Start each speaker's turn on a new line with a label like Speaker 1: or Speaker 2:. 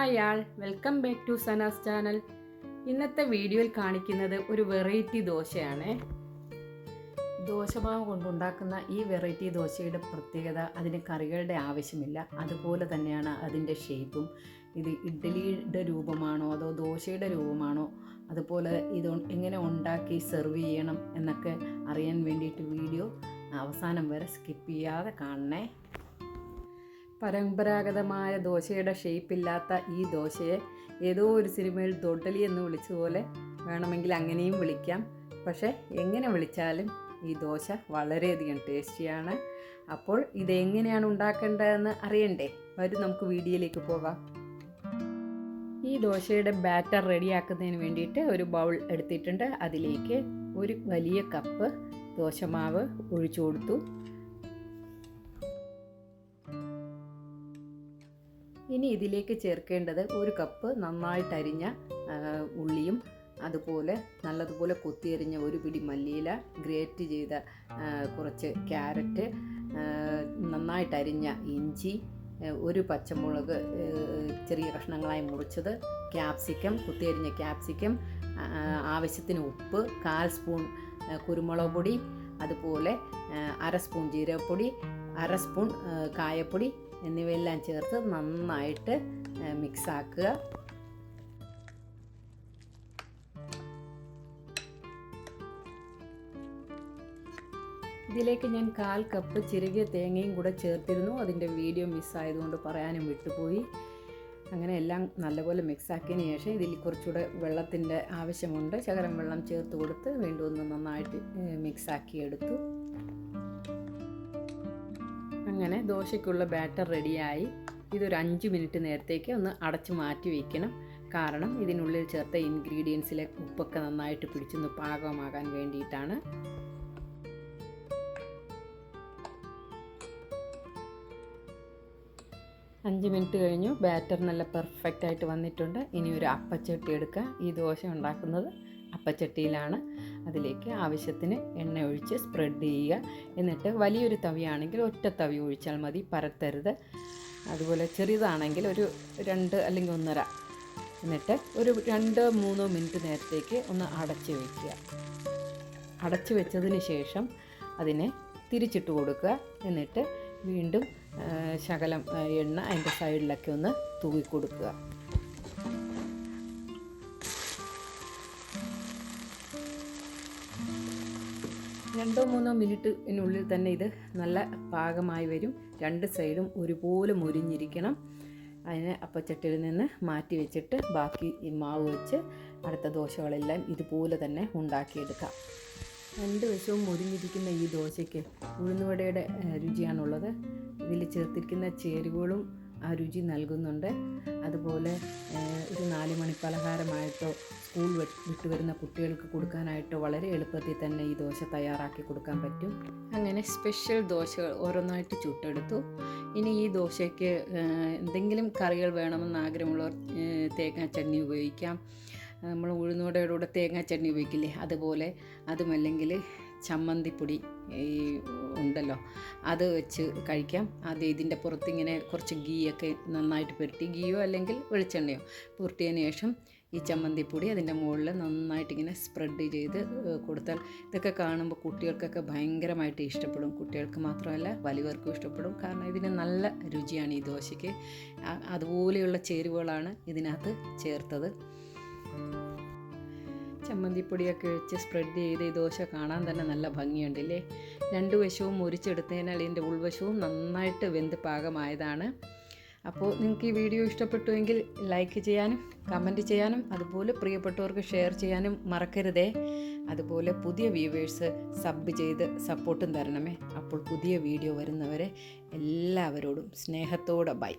Speaker 1: Hi all. Welcome back to Sana's channel. ഇന്നത്തെ വീഡിയോയിൽ കാണിക്കുന്നത് ഒരു വെറൈറ്റി ദോശയാണ്. ദോശമാവ് കൊണ്ടുണ്ടാക്കുന്ന ഈ വെറൈറ്റി ദോശയുടെ പ്രത്യേകത അതിന് കറികളുടെ ആവശ്യമില്ല. അതുപോലെ തന്നെയാണ് അതിന്റെ ഷേപ്പും ഇത് ഇഡ്ഡലിയുടെ രൂപമാണോ അതോ ദോശയുടെ രൂപമാണോ? അതുപോലെ ഇത് എങ്ങനെ ഉണ്ടാക്കി സെർവ് ചെയ്യണം എന്നൊക്കെ അറിയാൻ വേണ്ടിയിട്ട് വീഡിയോ അവസാനം വരെ സ്കിപ്പ് ചെയ്യാതെ കാണണേ. പരമ്പരാഗതമായ ദോശയുടെ ഷേപ്പില്ലാത്ത ഈ ദോശയെ ഏതോ ഒരു സിനിമയിൽ ദൊഡലി എന്ന് വിളിച്ചതുപോലെ വേണമെങ്കിൽ അങ്ങനെയും വിളിക്കാം. പക്ഷേ എങ്ങനെ വിളിച്ചാലും ഈ ദോശ വളരെയധികം ടേസ്റ്റിയാണ് അപ്പോൾ ഇതെങ്ങനെയാണ് ഉണ്ടാക്കേണ്ടതെന്ന് അറിയണ്ടേ? വരും നമുക്ക് വീഡിയോയിലേക്ക് പോകാം. ഈ ദോശയുടെ ബാറ്റർ റെഡിയാക്കുന്നതിന് വേണ്ടിയിട്ട് ഒരു ബൗൾ എടുത്തിട്ടുണ്ട്. അതിലേക്ക് ഒരു വലിയ കപ്പ് ദോശമാവ് ഒഴിച്ചു കൊടുത്തു. ഇനി ഇതിലേക്ക് ചേർക്കേണ്ടത് ഒരു കപ്പ് നന്നായിട്ട് അരിഞ്ഞ ഉള്ളിയും അതുപോലെ നല്ലതുപോലെ കൊത്തിയരിഞ്ഞ ഒരു പിടി മല്ലിയില ഗ്രേറ്റ് ചെയ്ത കുറച്ച് ക്യാരറ്റ് നന്നായിട്ട് അരിഞ്ഞ ഇഞ്ചി ഒരു പച്ചമുളക് ചെറിയ കഷ്ണങ്ങളായി മുറിച്ചത് ക്യാപ്സിക്കം കുത്തിയരിഞ്ഞ ക്യാപ്സിക്കം ആവശ്യത്തിന് ഉപ്പ് കാൽ സ്പൂൺ കുരുമുളക് പൊടി അതുപോലെ അര സ്പൂൺ ജീരകപ്പൊടി അര സ്പൂൺ കായപ്പൊടി എന്നിവയെല്ലാം ചേർത്ത് നന്നായിട്ട് മിക്സ് ആക്കുക. ഇതിലേക്ക് ഞാൻ കാൽ കപ്പ് ചിരകിയ തേങ്ങയും കൂടെ ചേർത്തിരുന്നു. അതിന്റെ വീഡിയോ മിസ്സായതുകൊണ്ട് പറയാനും വിട്ടുപോയി. അങ്ങനെ എല്ലാം നല്ലപോലെ മിക്സാക്കിയതിന് ശേഷം ഇതിൽ കുറച്ചുകൂടെ വെള്ളത്തിന്റെ ആവശ്യമുണ്ട്. ശകലം വെള്ളം ചേർത്ത് കൊടുത്ത് വീണ്ടും ഒന്ന് നന്നായിട്ട് മിക്സ് ആക്കി എടുത്തു അങ്ങനെ ദോശയ്ക്കുള്ള ബാറ്റർ റെഡിയായി. ഇതൊരു അഞ്ച് മിനിറ്റ് നേരത്തേക്ക് ഒന്ന് അടച്ച് മാറ്റി വയ്ക്കണം കാരണം ഇതിനുള്ളിൽ ചേർത്ത ഇൻഗ്രീഡിയൻസിലെ ഉപ്പൊക്കെ നന്നായിട്ട് പിടിച്ചൊന്ന് പാകമാകാൻ വേണ്ടിയിട്ടാണ്. അഞ്ച് മിനിറ്റ് കഴിഞ്ഞു. ബാറ്റർ നല്ല പെർഫെക്റ്റ് ആയിട്ട് വന്നിട്ടുണ്ട്. ഇനി ഒരു അപ്പച്ചട്ടി എടുക്കുക. ഈ ദോശ ഉണ്ടാക്കുന്നത് അപ്പച്ചട്ടിയിലാണ്. അതിലേക്ക് ആവശ്യത്തിന് എണ്ണ ഒഴിച്ച് സ്പ്രെഡ് ചെയ്യുക. എന്നിട്ട് വലിയൊരു തവിയാണെങ്കിൽ ഒറ്റ തവി ഒഴിച്ചാൽ മതി. പരത്തരുത്. അതുപോലെ ചെറിയതാണെങ്കിൽ ഒരു രണ്ട് അല്ലെങ്കിൽ ഒന്നര. എന്നിട്ട് ഒരു രണ്ട് മൂന്ന് മിനിറ്റ് നേരത്തേക്ക് ഒന്ന് അടച്ച് വയ്ക്കുക അടച്ചു വെച്ചതിന് ശേഷം അതിനെ തിരിച്ചിട്ട് കൊടുക്കുക. എന്നിട്ട് വീണ്ടും ശകലം എണ്ണ അതിന്റെ സൈഡിലൊക്കെ ഒന്ന് തൂക്കി കൊടുക്കുക രണ്ടോ മൂന്നോ മിനിറ്റിനുള്ളിൽ തന്നെ ഇത് നല്ല പാകമായി വരും. രണ്ട് സൈഡും ഒരുപോലെ മുരിഞ്ഞിരിക്കണം. അതിനെ അപ്പച്ചട്ടിയിൽ നിന്ന് മാറ്റി വെച്ചിട്ട് ബാക്കി ഈ മാവ് വെച്ച് അടുത്ത ദോശകളെല്ലാം ഇതുപോലെ തന്നെ ഉണ്ടാക്കിയെടുക്കാം. രണ്ട് വശവും മുരിഞ്ഞിരിക്കുന്ന ഈ ദോശയ്ക്ക് ഉഴുന്നുവടയുടെ രുചിയാണുള്ളത്. ഇതിൽ ചേർത്തിരിക്കുന്ന ചേരുവകളും ആ രുചി നൽകുന്നുണ്ട്. അതുപോലെ ഒരു നാല് മണി പലഹാരമായിട്ടോ സ്കൂൾ വിട്ടു വരുന്ന കുട്ടികൾക്ക് കൊടുക്കാനായിട്ടോ വളരെ എളുപ്പത്തിൽ തന്നെ ഈ ദോശ തയ്യാറാക്കി കൊടുക്കാൻ പറ്റും. അങ്ങനെ സ്പെഷ്യൽ ദോശകൾ ഓരോന്നായിട്ട് ചുട്ടെടുത്തു. ഇനി ഈ ദോശയ്ക്ക് എന്തെങ്കിലും കറികൾ വേണമെന്ന് ആഗ്രഹമുള്ളവർ തേങ്ങാ ചട്നി ഉപയോഗിക്കാം. നമ്മൾ ഉഴുന്നോടയോടുകൂടെ കൂടെ തേങ്ങാ ചട്നി ഉപയോഗിക്കില്ലേ? അതുപോലെ അതുമല്ലെങ്കിൽ ചമ്മന്തിപ്പൊടി ഈ ഉണ്ടല്ലോ അത് വെച്ച് കഴിക്കാം. അത് ഇതിന്റെ പുറത്ത് ഇങ്ങനെ കുറച്ച് ഗീയൊക്കെ നന്നായിട്ട് പുരട്ടി ഗീയോ അല്ലെങ്കിൽ വെളിച്ചെണ്ണയോ പുരട്ടിയതിന് ശേഷം ഈ ചമ്മന്തിപ്പൊടി അതിന്റെ മുകളിൽ നന്നായിട്ട് ഇങ്ങനെ സ്പ്രെഡ് ചെയ്ത് കൊടുത്താൽ ഇതൊക്കെ കാണുമ്പോൾ കുട്ടികൾക്കൊക്കെ ഭയങ്കരമായിട്ട് ഇഷ്ടപ്പെടും. കുട്ടികൾക്ക് മാത്രമല്ല വലിയവർക്കും ഇഷ്ടപ്പെടും. കാരണം ഇതിന് നല്ല രുചിയാണ് ഈ ദോശയ്ക്ക്. അതുപോലെയുള്ള ചേരുവകളാണ് ഇതിനകത്ത് ചേർത്തത്. ചമ്മന്തിപ്പൊടിയൊക്കെ വെച്ച് സ്പ്രെഡ് ചെയ്ത് ഈ ദോശ കാണാൻ തന്നെ നല്ല ഭംഗിയുണ്ടല്ലേ? രണ്ട് വശവും മുരിച്ചെടുത്തതിനാൽ ഇതിന്റെ ഉൾവശവും നന്നായിട്ട് വെന്ത് പാകമായതാണ്. അപ്പോൾ നിങ്ങൾക്ക് ഈ വീഡിയോ ഇഷ്ടപ്പെട്ടുവെങ്കിൽ ലൈക്ക് ചെയ്യാനും കമന്റ് ചെയ്യാനും അതുപോലെ പ്രിയപ്പെട്ടവർക്ക് ഷെയർ ചെയ്യാനും മറക്കരുതേ. അതുപോലെ പുതിയ വ്യൂവേഴ്സ് സബ് ചെയ്ത് സപ്പോർട്ടും തരണമേ. അപ്പോൾ പുതിയ വീഡിയോ വരുന്നവരെ എല്ലാവരോടും സ്നേഹത്തോടെ ബൈ